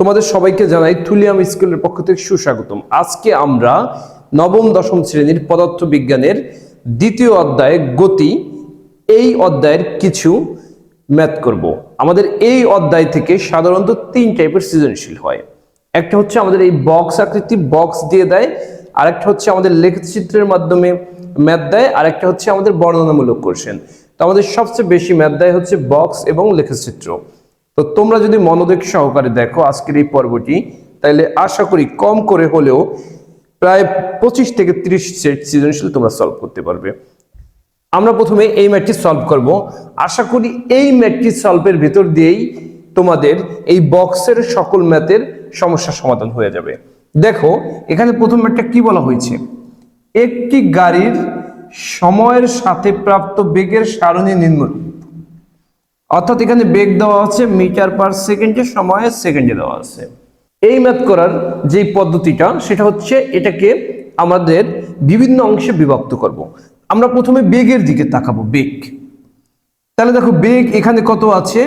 তোমাদের সবাইকে জানাই থুলিয়াম স্কুলের পক্ষ থেকে সুস্বাগতম। আজকে আমরা নবম, দশম শ্রেণির পদার্থ বিজ্ঞানের দ্বিতীয় অধ্যায় গতি, এই অধ্যায়ের কিছু ম্যাথ করব। আমাদের এই অধ্যায় থেকে সাধারণত তিন টাইপের সৃজনশীল হয়। একটা হচ্ছে আমাদের এই বক্স আকৃতি বক্স দিয়ে দেয় আর একটা হচ্ছে আমাদের লেখচিত্রের মাধ্যমে ম্যাথ দেয় আর একটা হচ্ছে আমাদের বর্ণনামূলক কোশ্চেন তো আমাদের সবচেয়ে বেশি ম্যাথ দেয় হচ্ছে বক্স এবং লেখচিত্র তো তোমরা যদি মনোযোগ সহকারে দেখো আজকের এই পর্বটি তাহলে আশা করি কম করে হলেও প্রায় পঁচিশ থেকে ত্রিশ সেট সৃজনশীল তোমরা সলভ করতে পারবে। আমরা প্রথমে এই ম্যাটটি সলভ করব। আশা করি এই ম্যাটটি সলভের ভিতর দিয়েই তোমাদের এই বক্সের সকল ম্যাথের সমস্যার সমাধান হয়ে যাবে। দেখো, এখানে প্রথম ম্যাটটা কি বলা হয়েছে? একটি গাড়ির সময়ের সাথে প্রাপ্ত বেগের সারণী নিম্নরূপ অর্থাৎ এখানে বেগ দেওয়া আছে মিটার পার সেকেন্ডে সময়ে সেকেন্ডে দেওয়া আছে। এই ম্যাথ করার যে পদ্ধতিটা, সেটা হচ্ছে এটাকে আমাদের বিভিন্ন অংশে বিভক্ত করব। আমরা প্রথমে বেগের দিকে তাকাবো, বেগ। তাহলে দেখো, বেগ এখানে কত আছে?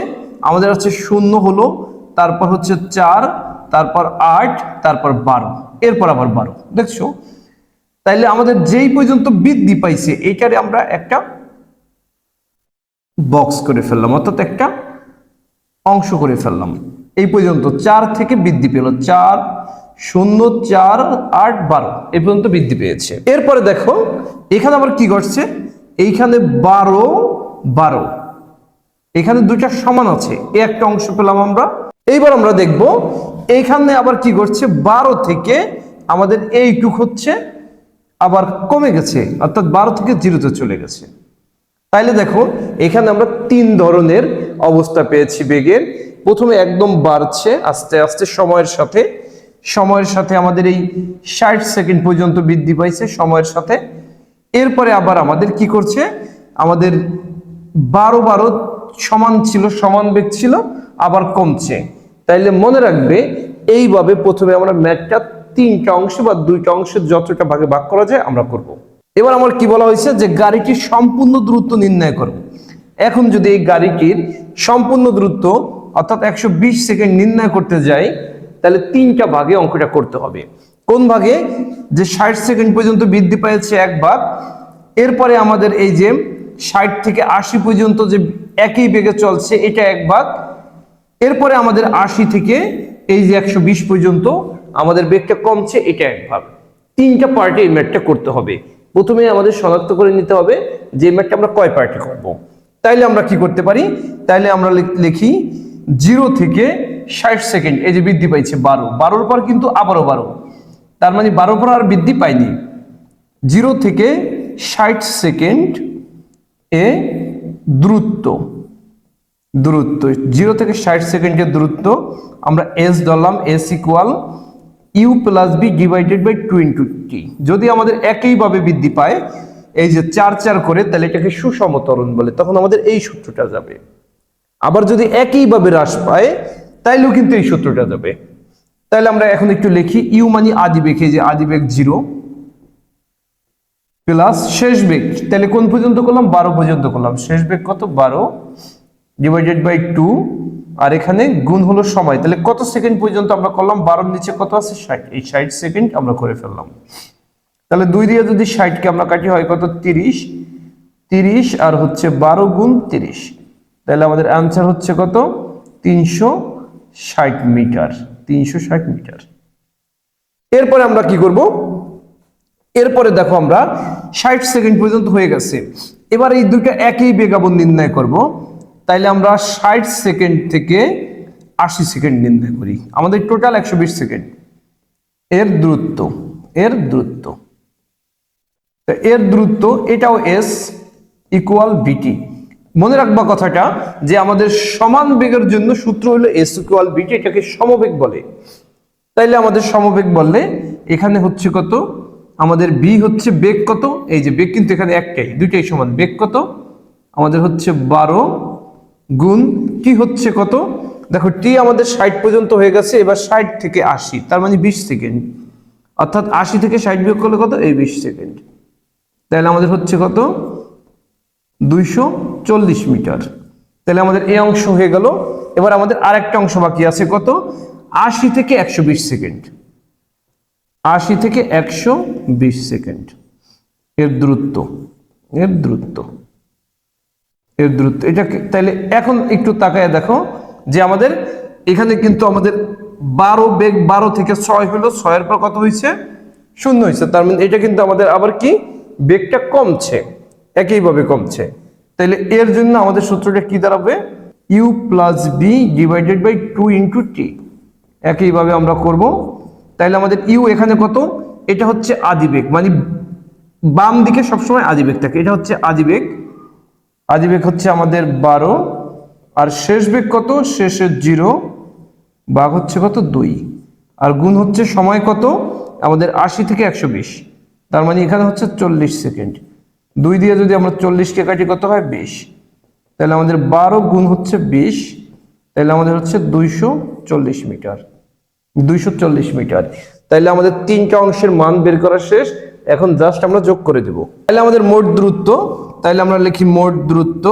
আমাদের আছে শূন্য হলো, তারপর হচ্ছে চার, তারপর আট, তারপর বারো, এরপর আবার বারো। দেখছ? তাইলে আমাদের যেই পর্যন্ত বৃদ্ধি পাইছে, এইটারে আমরা একটা বক্স করে ফেললাম, অর্থাৎ একটা অংশ করে ফেললাম। এই পর্যন্ত চার থেকে বৃদ্ধি পেল, চার, শূন্য, চার, আট, বারো, এই পর্যন্ত বৃদ্ধি পেয়েছে। এরপরে দেখো, এখানে আবার কি ঘটছে? এইখানে বারো বারো। এখানে দুইটা সমান আছে, এই একটা অংশ পেলাম আমরা। এইবার আমরা দেখব, এইখানে আবার কি ঘটছে? বারো থেকে আমাদের এইটুক হচ্ছে, আবার কমে গেছে, অর্থাৎ বারো থেকে জিরোতে চলে গেছে। তাইলে দেখো, এখানে আমরা তিন ধরনের অবস্থা পেয়েছি বেগের। প্রথমে একদম বাড়ছে, আস্তে আস্তে সময়ের সাথে। সময়ের সাথে আমাদের এই ষাট সেকেন্ড পর্যন্ত বৃদ্ধি পাইছে সময়ের সাথে। এরপরে আবার আমাদের কি করছে? আমাদের বারো বারো সমান ছিল, সমান বেগ ছিল, আবার কমছে। তাইলে মনে রাখবে, এইভাবে প্রথমে আমরা ম্যাথটা তিনটা অংশ বা দুইটা অংশের যতটা ভাগে ভাগ করা যায় আমরা করব। এবার আমার কি বলা হয়েছে যে গাড়িটির সম্পূর্ণ দূরত্ব নির্ণয় করব এখন যদি এই গাড়িটির সম্পূর্ণ দূরত্ব অর্থাৎ একশো বিশ সেকেন্ড নির্ণয় করতে যাই, তাহলে তিনটা ভাগে অঙ্কটা করতে হবে। কোন ভাগে? যে ষাট সেকেন্ড পর্যন্ত বৃদ্ধি পেয়েছে এক ভাগ, এরপরে আমাদের এই যে ষাট থেকে আশি পর্যন্ত যে একই বেগে চলছে, এটা এক ভাগ, এরপরে আমাদের আশি থেকে এই যে একশো বিশ পর্যন্ত আমাদের বেগটা কমছে, এটা এক ভাগ। তিনটা পার্টে এই ম্যাটটা করতে হবে। প্রথমে আমাদের শনাক্ত করে নিতে হবে যে এই ম্যাটটা আমরা কয় পার্টে করব। তাইলে আমরা কি করতে পারি? তাইলে আমরা লিখ- জিরো থেকে ষাট সেকেন্ড, এই যে বৃদ্ধি পাইছে বারো। বারোর পর কিন্তু আবারও বারো। তার মানে বারোর পর আর বৃদ্ধি পাইনি। জিরো থেকে ষাট সেকেন্ড এ দূরত্ব। দূরত্ব। জিরো থেকে ষাট সেকেন্ডের দূরত্ব, আমরা এস ধরলাম S equal U plus V divided by two into T যদি আমাদের একইভাবে বৃদ্ধি পায়, এই যে চার চার করে, তাহলে এটাকে সুসমতরণ বলে, তখন আমাদের এই সূত্রটা যাবে। আবার যদি একইভাবে হ্রাস পায়, তাইলেও কিন্তু এই সূত্রটা যাবে। তাহলে আমরা এখন একটু লিখি ইউ মানে আদি বেগ এই যে আদি বেগ জিরো প্লাস শেষ বেগ। তাহলে কোন পর্যন্ত করলাম? বারো পর্যন্ত করলাম। শেষ বেগ কত? বারো ডিভাইডেড বাই টু আর এখানে গুণ হলো সময়। তাহলে কত সেকেন্ড পর্যন্ত আমরা করলাম? বারোর নিচে কত আছে? ষাট। এই ষাট সেকেন্ড আমরা করে ফেললাম। তাহলে দুই দিয়ে যদি ষাটকে আমরা কাটি, হয় কত? তিরিশ। তিরিশ আর হচ্ছে বারো গুণ তিরিশ। তাহলে আমাদের অ্যান্সার হচ্ছে কত? তিনশো ষাট মিটার। তিনশো ষাট মিটার। এরপরে আমরা কি করব? এরপরে দেখো আমরা ষাট সেকেন্ড পর্যন্ত হয়ে গেছে। এবার এই দুটো একই বেগাবন নির্ণয় করব। তাইলে আমরা ষাট সেকেন্ড থেকে আশি সেকেন্ড নির্ণয় করি। আমাদের টোটাল একশো বিশ সেকেন্ড। এর দূরত্ব এর দূরত্ব। এর দূরত্ব, এটাও এস ইকুয়াল বিটি মনে রাখবা কথাটা যে আমাদের সমান বেগের জন্য সূত্র হলো এস ইকুয়াল বিটি এটাকে সমবেগ বলে। তাইলে আমাদের সমবেগ বললে এখানে হচ্ছে কত? আমাদের বি হচ্ছে বেগ কত? এই যে বেগ কিন্তু এখানে একটাই, দুইটাই সমান। বেগ কত? আমাদের হচ্ছে বারো গুণ কি হচ্ছে কত? দেখো, টি আমাদের ষাট পর্যন্ত হয়ে গেছে, এবার ষাট থেকে আশি, তার মানে বিশ সেকেন্ড। অর্থাৎ আশি থেকে ষাট বিয়োগ করলে কত? এই বিশ সেকেন্ড। তাহলে আমাদের হচ্ছে কত? দুইশো চল্লিশ মিটার। তাহলে আমাদের এই অংশ হয়ে গেল। এবার আমাদের আরেকটা অংশ বাকি আছে কত? আশি থেকে একশো বিশ সেকেন্ড। আশি থেকে একশো বিশ সেকেন্ড। এর দূরত্ব। এর দূরত্ব। এর দূরত্ব। এটা তাইলে এখন একটু তাকায় দেখো যে আমাদের এখানে কিন্তু আমাদের বারো বেগ বারো থেকে ছয় হলো, ছয়ের পর কত হয়েছে শূন্য হয়েছে তার মানে এটা কিন্তু আমাদের আবার কি? বেগটা কমছে, একইভাবে কমছে। তাইলে এর জন্য আমাদের সূত্রটা কি দাঁড়াবে? U plus V divided by two into T একইভাবে আমরা করব। তাইলে আমাদের ইউ এখানে কত? এটা হচ্ছে আদিবেগ মানে বাম দিকে সবসময় আদিবেগ থাকে। এটা হচ্ছে আদিবেগ আদিবেগ হচ্ছে আমাদের বারো, আর শেষ বেগ কত? শেষের জিরো, বাঘ হচ্ছে কত? দুই, আর গুণ হচ্ছে সময় কত? আমাদের আশি থেকে একশো বিশ, তার মানে এখানে হচ্ছে চল্লিশ সেকেন্ড। দুই দিয়ে যদি আমরা চল্লিশকে কাটি, কত হয়? বিশ, তাহলে আমাদের বারো গুণ হচ্ছে বিশ, তাহলে আমাদের হচ্ছে দুইশো চল্লিশ মিটার, দুইশো চল্লিশ মিটার। তাইলে আমাদের তিনটা অংশের মান বের করা শেষ, এখন জাস্ট আমরা যোগ করে দেব। তাহলে আমাদের মোট দূরত্ব তাইলে আমরা লিখি মোট দূরত্ব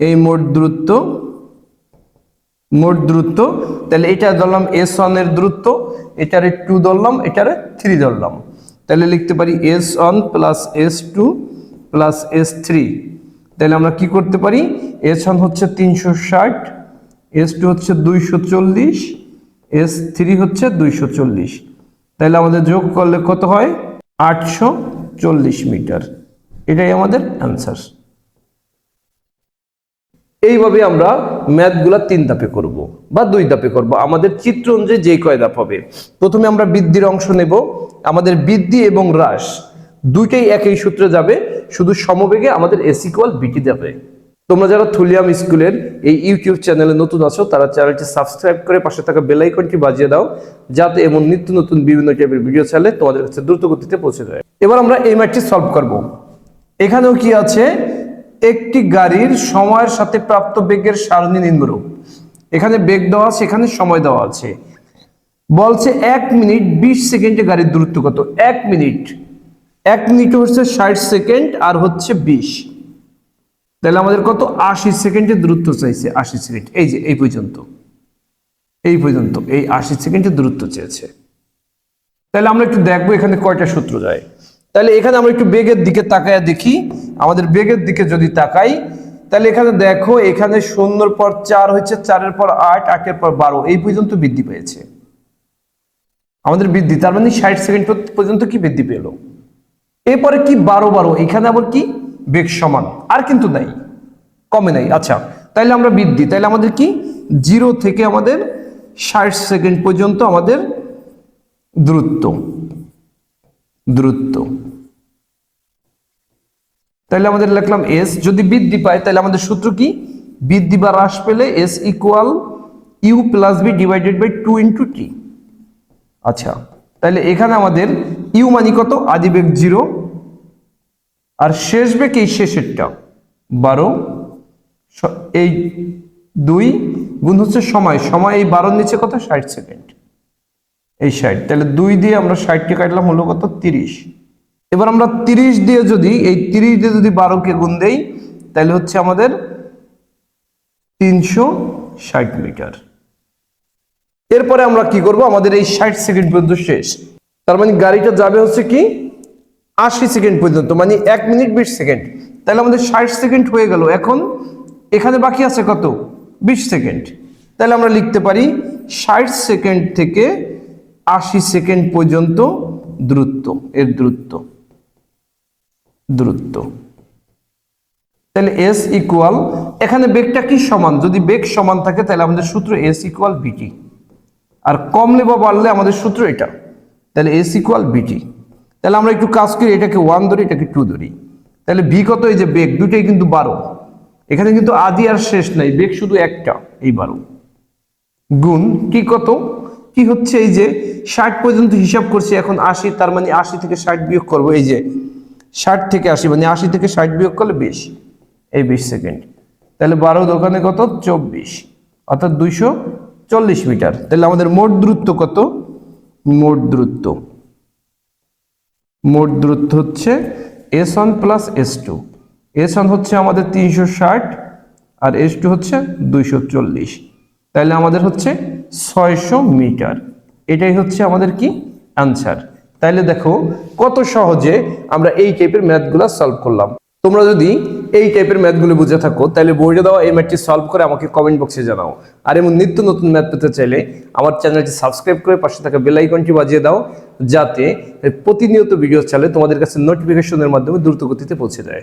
এই মোট দূরত্ব মোট দূরত্ব তাহলে এটা ধরলাম এস এর দূরত্ব এটারে টু ধরলাম, এটারে থ্রি ধরলাম। তাহলে লিখতে পারি S one plus S two plus S three তাহলে আমরা কি করতে পারি? এস ওয়ান হচ্ছে তিনশো ষাট এস টু হচ্ছে দুইশো চল্লিশ এস থ্রি হচ্ছে দুইশো চল্লিশ। তাহলে আমাদের যোগ করলে কত হয়? আটশো চল্লিশ মিটার। এটাই আমাদের অ্যান্সার এইভাবে আমরা ম্যাথগুলা তিন ধাপে করব বা দুই ধাপে করব। আমাদের চিত্র অনুযায়ী যে কয় ধাপ হবে? প্রথমে আমরা বৃদ্ধির অংশ নেব। আমাদের বৃদ্ধি এবং হ্রাস দুইটাই একই সূত্রে যাবে। শুধু সমবেগে আমাদের এস ইকুয়াল বিটি যাবে। তোমরা যারা থুলিয়াম স্কুলের এই ইউটিউব চ্যানেলে নতুন আছো, তারা চ্যানেলটি সাবস্ক্রাইব করে পাশে থাকা বেল আইকনটি বাজিয়ে দাও, যাতে এমন নিত্য নতুন বিভিন্ন টাইপের ভিডিও চাইলে তোমাদের কাছে দ্রুত গতিতে পৌঁছে যায়। এবার আমরা এই ম্যাথটি সলভ করব। এখানেও কি আছে? একটি গাড়ির সময়ের সাথে প্রাপ্ত বেগের সারণী নিম্নরূপ। এখানে বেগ দেওয়া আছে, এখানে সময় দেওয়া আছে। বলছে এক মিনিট বিশ সেকেন্ডে গাড়ির দূরত্ব কত? এক মিনিট। এক মিনিট হচ্ছে ষাট সেকেন্ড আর হচ্ছে বিশ। তাহলে আমাদের কত? আশি সেকেন্ডের দূরত্ব চাইছে, আশি সেকেন্ড। এই যে, এই পর্যন্ত। এই পর্যন্ত, এই আশি সেকেন্ডের দূরত্ব চেয়েছে। তাহলে আমরা একটু দেখব এখানে কয়টা সূত্র যায়। তাহলে এখানে আমরা একটু বেগের দিকে তাকায় দেখি। আমাদের বেগের দিকে যদি তাকাই, তাহলে এখানে দেখো, এখানে শূন্যর পর চার হচ্ছে চারের পর আট, আটের পর বারো। এই পর্যন্ত বৃদ্ধি পেয়েছে। আমাদের বৃদ্ধি, তার মানে ষাট সেকেন্ড পর্যন্ত কি বৃদ্ধি পেল? এরপরে কি বারো বারো? এখানে আবার কি? বেগ সমান। আর কিন্তু নাই। কমে নাই। আচ্ছা তাইলে আমরা বৃদ্ধি। তাইলে আমাদের কি? জিরো থেকে আমাদের ষাট সেকেন্ড পর্যন্ত আমাদের দূরত্ব। দূরত্ব তাহলে আমাদের লিখলাম এস যদি বৃদ্ধি পায় তাহলে আমাদের সূত্র কি? বৃদ্ধি বা হ্রাস পেলে S equal U plus V divided by two into T আচ্ছা তাহলে এখানে আমাদের ইউ মানি কত? আদিবেগ জিরো আর শেষ বেগ এই শেষেরটা, বারো। এই দুই গুণ হচ্ছে সময়। সময় এই বারোর নিচে কত? ষাট সেকেন্ড। এই ষাট। তাহলে দুই দিয়ে আমরা ষাটকে কাটলাম হলো কত? তিরিশ। এবার আমরা তিরিশ দিয়ে যদি, এই তিরিশ দিয়ে যদি বারোকে গুণ দেই, তাহলে হচ্ছে আমাদের তিনশো ষাট মিটার। এরপরে আমরা কি করব? আমাদের এই ষাট সেকেন্ড পর্যন্ত শেষ। তার মানে গাড়িটা যাবে হচ্ছে কি? আশি সেকেন্ড পর্যন্ত মানে এক মিনিট বিশ সেকেন্ড। তাহলে আমাদের ষাট সেকেন্ড হয়ে গেল। এখন এখানে বাকি আছে কত? বিশ সেকেন্ড। তাহলে আমরা লিখতে পারি ষাট সেকেন্ড থেকে আশি সেকেন্ড পর্যন্ত দূরত্ব, এর দূরত্ব দূরত্ব। তাহলে এস ইকুয়াল এখানে বেগটা কি সমান? যদি বেগ সমান থাকে, তাহলে আমাদের সূত্র এস ইকুয়াল বিটি আর কমলে বা বাড়লে আমাদের সূত্র এটা। তাহলে এস ইকুয়াল বিটি তাহলে আমরা একটু কাজ করি, এটাকে ওয়ান ধরি, এটাকে টু ধরি। তাহলে ভি কত? এই যে বেগ দুইটাই কিন্তু বারো। এখানে কিন্তু আদি আর শেষ নাই, বেগ শুধু একটা, এই বারো। গুণ কি কত? কি হচ্ছে এই যে ষাট পর্যন্ত হিসাব করছি, এখন আশি, তার মানে আশি থেকে ষাট বিয়োগ করব, এই যে ষাট থেকে আশি মানে আশি থেকে ষাট বিয়োগ করলে বিশ, এই বিশ সেকেন্ড। তাহলে বারো দোকানে কত? চব্বিশ, অর্থাৎ দুইশো চল্লিশ মিটার। তাহলে আমাদের মোট দূরত্ব কত? মোট দূরত্ব। মোট দূরত্ব হচ্ছে S one plus S two. S one হচ্ছে আমাদের তিনশো ষাট আর এস টু হচ্ছে দুইশো চল্লিশ। তাহলে আমাদের হচ্ছে ছয়শো মিটার। এটাই হচ্ছে আমাদের কি? অ্যান্সার তাইলে দেখো, কত সহজে আমরা এই টাইপের ম্যাথগুলো সলভ করলাম। তোমরা যদি এই টাইপের ম্যাথগুলো বুঝে থাকো, তাহলে বইটা দেওয়া এই ম্যাথটি সলভ করে আমাকে কমেন্ট বক্সে জানাও। আর এমন নিত্য নতুন ম্যাথ পেতে চাইলে আমার চ্যানেলটি সাবস্ক্রাইব করে পাশে থাকা বেল আইকনটি বাজিয়ে দাও, যাতে প্রতিনিয়ত ভিডিও চালে তোমাদের কাছে নোটিফিকেশনের মাধ্যমে দ্রুত গতিতে পৌঁছে যায়।